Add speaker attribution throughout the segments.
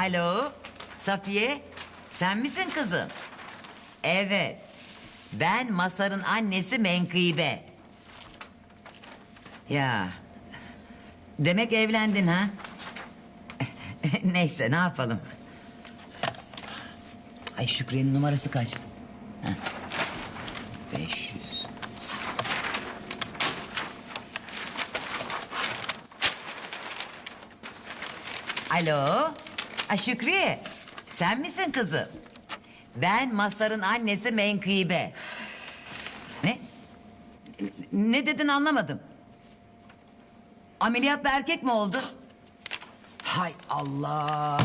Speaker 1: Alo, Safiye, sen misin kızım? Evet, ben Masar'ın annesi Menkıbe. Ya, demek evlendin ha? Neyse, ne yapalım? Ay Şükriye'nin numarası kaçtı? Heh. 500. Alo, Ay Şükriye, sen misin kızım? Ben Masar'ın annesi Menkıbe. Ne? Ne dedin anlamadım. Ameliyatla erkek mi oldu? Hay Allah.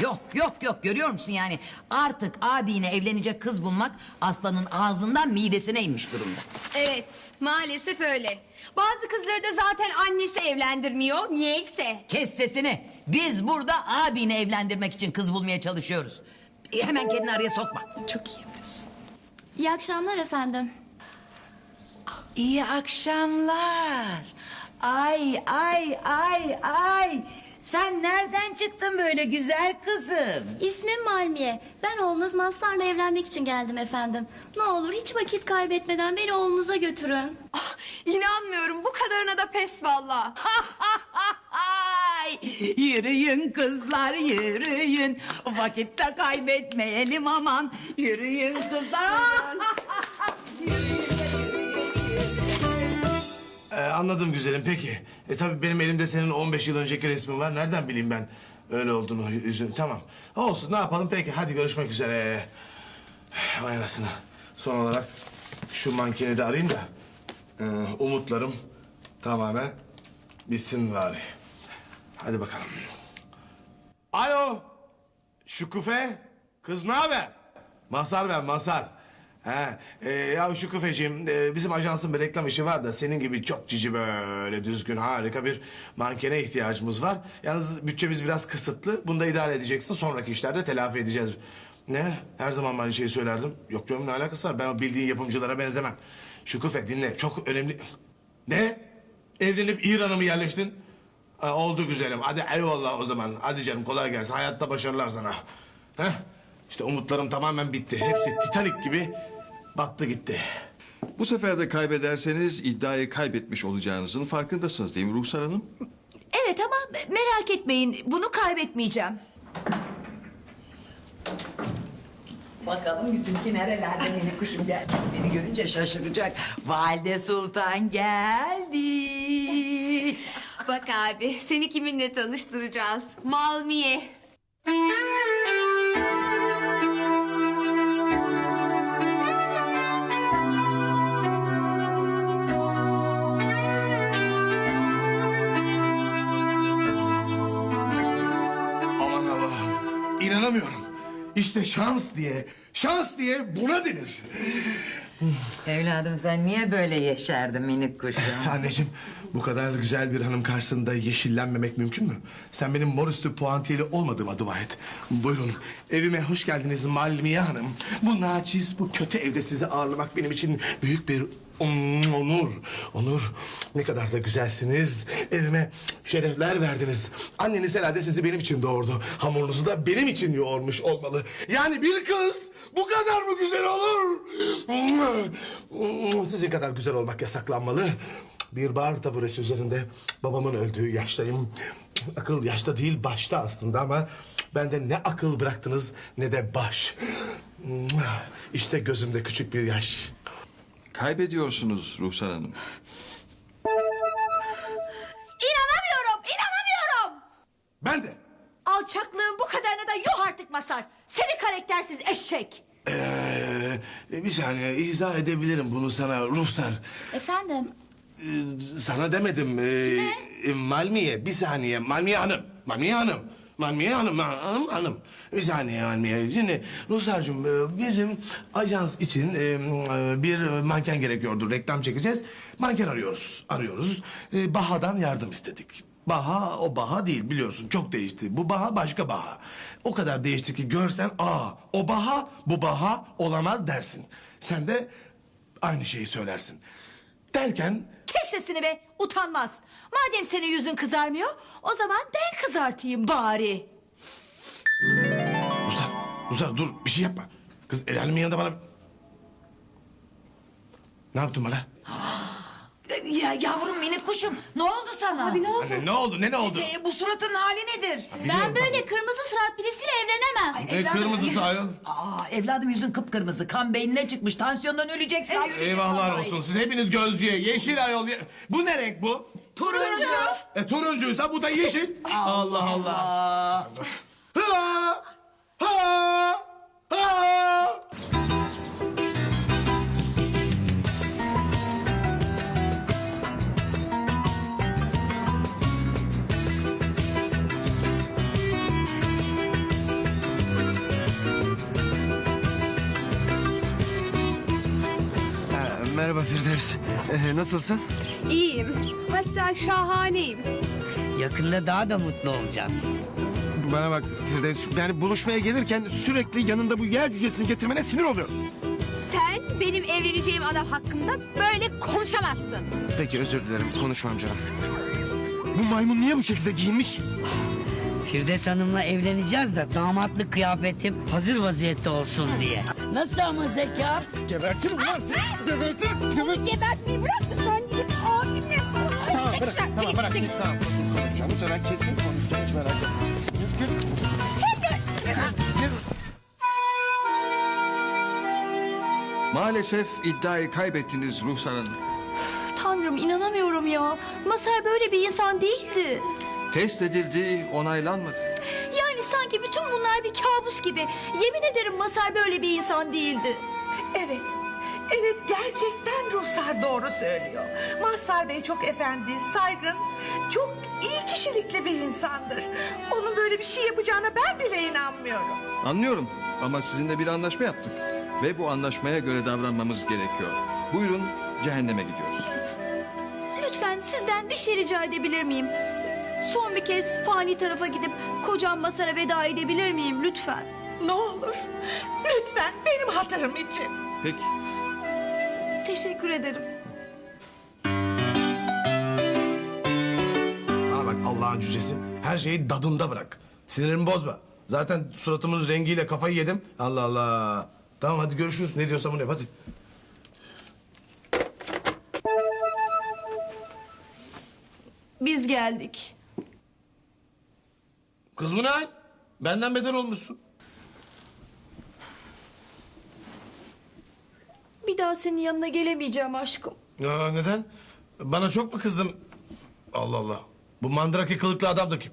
Speaker 1: Yok yok yok görüyor musun yani artık abine evlenecek kız bulmak aslanın ağzından midesine inmiş durumda.
Speaker 2: Evet, maalesef öyle. Bazı kızları da zaten annesi evlendirmiyor, niyeyse.
Speaker 1: Kes sesini. Biz burada abini evlendirmek için kız bulmaya çalışıyoruz. E, Hemen kendini araya sokma.
Speaker 2: Çok iyi yapıyorsun.
Speaker 3: İyi akşamlar efendim.
Speaker 1: İyi akşamlar. Ay ay ay ay. Sen nereden çıktın böyle güzel kızım?
Speaker 3: İsmim Malmiye. Ben oğlunuz Mazhar'la evlenmek için geldim efendim. Ne olur hiç vakit kaybetmeden beni oğlunuza götürün.
Speaker 2: Ah, inanmıyorum, bu kadarına da pes valla.
Speaker 1: Yürüyün kızlar yürüyün. Vakitte kaybetmeyelim aman. Yürüyün kızlar.
Speaker 4: Ee, anladım güzelim peki. E tabii benim elimde senin 15 yıl önceki resmin var. Nereden bileyim ben öyle olduğunu yüzün. Tamam. Olsun ne yapalım peki hadi görüşmek üzere. Vay. Son olarak şu mankeni de arayayım da. e, umutlarım tamamen bitsin bari. Hadi bakalım. Alo. Şükufe. Kız ne haber? Masar ben Masar. He, e, ya Şükufeciğim e, bizim ajansın bir reklam işi var da senin gibi çok cici böyle düzgün harika bir mankene ihtiyacımız var. Yalnız bütçemiz biraz kısıtlı. Bunu da idare edeceksin. Sonraki işlerde telafi edeceğiz. Ne? Her zaman aynı şeyi söylerdim. Yok canım ne alakası var? Ben o bildiğin yapımcılara benzemem. Şükufe dinle çok önemli... Ne? Evlenip İran'a mı yerleştin? Ha, oldu güzelim. Hadi eyvallah o zaman. Hadi canım kolay gelsin. Hayatta başarılar sana. Heh. İşte umutlarım tamamen bitti. Hepsi Titanic gibi battı gitti.
Speaker 5: Bu sefer de kaybederseniz iddiayı kaybetmiş olacağınızın farkındasınız değil mi Ruhsar Hanım?
Speaker 6: Evet ama merak etmeyin bunu kaybetmeyeceğim.
Speaker 1: Bakalım bizimki nerelerde yeni kuşum geldi. Beni görünce şaşıracak. Valide Sultan geldi.
Speaker 2: Bak abi, seni kiminle tanıştıracağız? Malmiye.
Speaker 4: Allah'ım. İnanamıyorum. İşte şans diye, şans diye buna denir.
Speaker 1: Evladım sen niye böyle yeşerdin minik kuşum?
Speaker 4: Anneciğim bu kadar güzel bir hanım karşısında yeşillenmemek mümkün mü? Sen benim mor üstü puantiyeli olmadığıma dua et. Buyurun evime hoş geldiniz Malmiye Hanım. Bu naçiz bu kötü evde sizi ağırlamak benim için büyük bir onur. Onur ne kadar da güzelsiniz. Evime şerefler verdiniz. Anneniz herhalde sizi benim için doğurdu. Hamurunuzu da benim için yoğurmuş olmalı. Yani bir kız bu kadar mı güzel olur? Sizin kadar güzel olmak yasaklanmalı. Bir bar taburesi üzerinde babamın öldüğü yaştayım. Akıl yaşta değil başta aslında ama bende ne akıl bıraktınız ne de baş. İşte gözümde küçük bir yaş.
Speaker 5: Kaybediyorsunuz Ruhsar Hanım.
Speaker 6: İnanamıyorum, inanamıyorum.
Speaker 4: Ben de.
Speaker 6: Alçaklığın bu kadarına da yuh artık Masar. Seni karaktersiz eşek.
Speaker 4: Ee, bir saniye izah edebilirim bunu sana ruhsar.
Speaker 3: Efendim?
Speaker 4: Ee, sana demedim. Ee, e, Malmiye bir saniye Malmiye Hanım. Malmiye Hanım. Malmiye Hanım, hanım, hanım. Bir saniye Malmiye. Şimdi Ruhsar'cığım e, bizim ajans için e, e, bir manken gerekiyordu. Reklam çekeceğiz. Manken arıyoruz. Arıyoruz. Baha'dan yardım istedik. Baha o Baha değil biliyorsun çok değişti. Bu Baha başka Baha. O kadar değişti ki görsen aa o Baha bu Baha olamaz dersin. Sen de aynı şeyi söylersin. Derken
Speaker 6: Kes sesini be, utanmaz. Madem senin yüzün kızarmıyor, o zaman ben kızartayım bari.
Speaker 4: Ruslar, Ruslar dur bir şey yapma. Kız el alemin yanında bana... Ne yaptın bana?
Speaker 1: Ya yavrum minik kuşum ne oldu sana? Abi ne oldu?
Speaker 4: Anne ne oldu ne ne oldu?
Speaker 1: E, bu suratın hali nedir?
Speaker 3: Ben böyle kırmızı surat birisiyle evlenemem.
Speaker 4: Ne
Speaker 1: Evladım,
Speaker 4: kırmızısı ayol?
Speaker 1: Aa, evladım yüzün kıpkırmızı. Kan beynine çıkmış. Tansiyondan öleceksin.
Speaker 4: Eyvahlar olsun siz hepiniz gözcüye yeşil ayol. ye- Bu ne renk bu?
Speaker 1: Turuncu.
Speaker 4: E turuncuysa bu da yeşil. Allah Allah. Ha! Ha! Ha!
Speaker 7: merhaba Firdevs. Ee, nasılsın?
Speaker 2: İyiyim. Hatta şahaneyim.
Speaker 8: Yakında daha da mutlu olacağız.
Speaker 7: Bana bak Firdevs. Yani buluşmaya gelirken sürekli yanında bu yer cücesini getirmene sinir oluyorum.
Speaker 2: Sen benim evleneceğim adam hakkında böyle konuşamazsın.
Speaker 7: Peki özür dilerim konuşmam canım. Bu maymun niye bu şekilde giyinmiş?
Speaker 8: Firdevs Hanım'la evleneceğiz de damatlık kıyafetim hazır vaziyette olsun diye. Nasıl ama zeka?
Speaker 7: Gebertirim lan seni. Gebertirim. Gebertirim.
Speaker 2: Gebertmeyi bırak da sen gidip abimle
Speaker 7: Tamam bırak. Tamam bırak. Tamam konuşacağım. Bu sefer kesin konuşacağım. Hiç merak etme. Gül, gül.
Speaker 5: Maalesef iddiayı kaybettiniz Ruhsar Hanım.
Speaker 6: Tanrım inanamıyorum ya. Masar böyle bir insan değildi.
Speaker 5: Test edildi, onaylanmadı.
Speaker 6: Yani sanki bütün bunlar bir kabus gibi. Yemin ederim Masar böyle bir insan değildi.
Speaker 9: Evet. Evet gerçekten Ruhsar doğru söylüyor. Mazhar Bey çok efendi, saygın, çok iyi kişilikli bir insandır. Onun böyle bir şey yapacağına ben bile inanmıyorum.
Speaker 5: Anlıyorum ama sizinle bir anlaşma yaptık. Ve bu anlaşmaya göre davranmamız gerekiyor. Buyurun cehenneme gidiyoruz.
Speaker 6: Lütfen sizden bir şey rica edebilir miyim? Son bir kez fani tarafa gidip kocam Masar'a veda edebilir miyim lütfen?
Speaker 9: Ne olur, lütfen benim hatırım için.
Speaker 5: Peki.
Speaker 6: Teşekkür ederim.
Speaker 4: Bana bak Allah'ın cücesi. Her şeyi dadında bırak. Sinirimi bozma. Zaten suratımın rengiyle kafayı yedim. Allah Allah. Tamam hadi görüşürüz. Ne diyorsam onu yap hadi.
Speaker 6: Biz geldik.
Speaker 4: Kız bu ne hal? Benden beter olmuşsun.
Speaker 6: Bir daha senin yanına gelemeyeceğim aşkım.
Speaker 4: Ya neden? Bana çok mu kızdın? Allah Allah. Bu mandrake kılıklı adam da kim?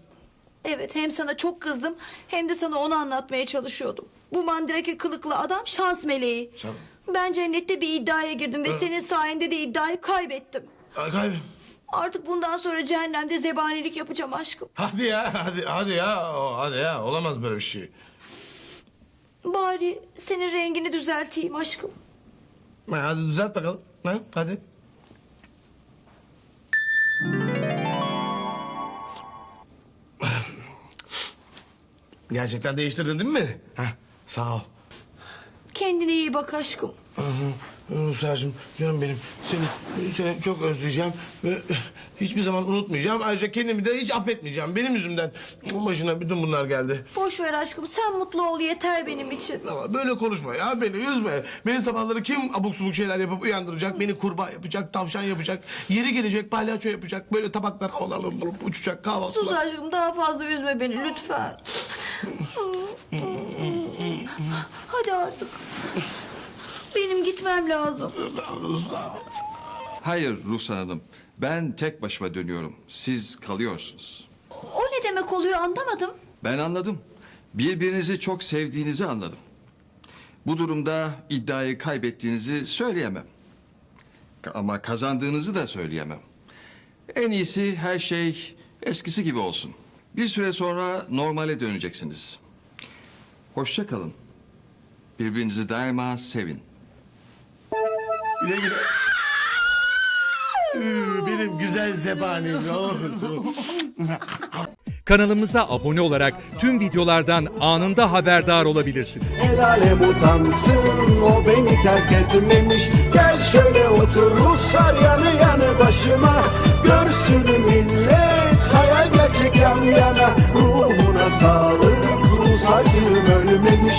Speaker 6: Evet hem sana çok kızdım hem de sana onu anlatmaya çalışıyordum. Bu mandrake kılıklı adam şans meleği.
Speaker 4: Şan-
Speaker 6: Ben cennette bir iddiaya girdim ve senin sayende de iddiayı kaybettim.
Speaker 4: Ay, Kaybım.
Speaker 6: Artık bundan sonra cehennemde zebanilik yapacağım aşkım.
Speaker 4: Hadi ya, hadi, hadi ya, o, hadi ya. Olamaz böyle bir şey.
Speaker 6: Bari senin rengini düzelteyim aşkım.
Speaker 4: Ha, hadi düzelt bakalım. Ha, hadi. Gerçekten değiştirdin değil mi? Ha, sağ ol.
Speaker 6: Kendine iyi bak aşkım.
Speaker 4: Ruslar'cığım canım benim seni seni çok özleyeceğim ve hiçbir zaman unutmayacağım. Ayrıca kendimi de hiç affetmeyeceğim. Benim yüzümden başına bütün bunlar geldi.
Speaker 6: Boş ver aşkım sen mutlu ol yeter benim için.
Speaker 4: Ama böyle konuşma ya beni üzme. Beni sabahları kim abuk subuk şeyler yapıp uyandıracak? Beni kurbağa yapacak, tavşan yapacak. Yeri gelecek palyaço yapacak. Böyle tabaklar havalarla uçacak
Speaker 6: Sus
Speaker 4: kahvaltılar.
Speaker 6: aşkım daha fazla üzme beni lütfen. Hadi artık. Benim gitmem lazım.
Speaker 5: Hayır Ruhsar Hanım. Ben tek başıma dönüyorum. Siz kalıyorsunuz.
Speaker 6: O ne demek oluyor anlamadım.
Speaker 5: Ben anladım. Birbirinizi çok sevdiğinizi anladım. Bu durumda iddiayı kaybettiğinizi söyleyemem. Ama kazandığınızı da söyleyemem. En iyisi her şey eskisi gibi olsun. Bir süre sonra normale döneceksiniz. Hoşça kalın. Birbirinizi daima sevin.
Speaker 4: Güle güle. Üü, Benim güzel zebanim olursun.
Speaker 10: Kanalımıza abone olarak tüm videolardan anında haberdar olabilirsiniz.
Speaker 11: El alem utansın o beni terk etmemiş Gel şöyle otur Ruslar yanı yanı başıma Görsün millet hayal gerçek yan yana Ruhuna sağlık Rus acım ölmemiş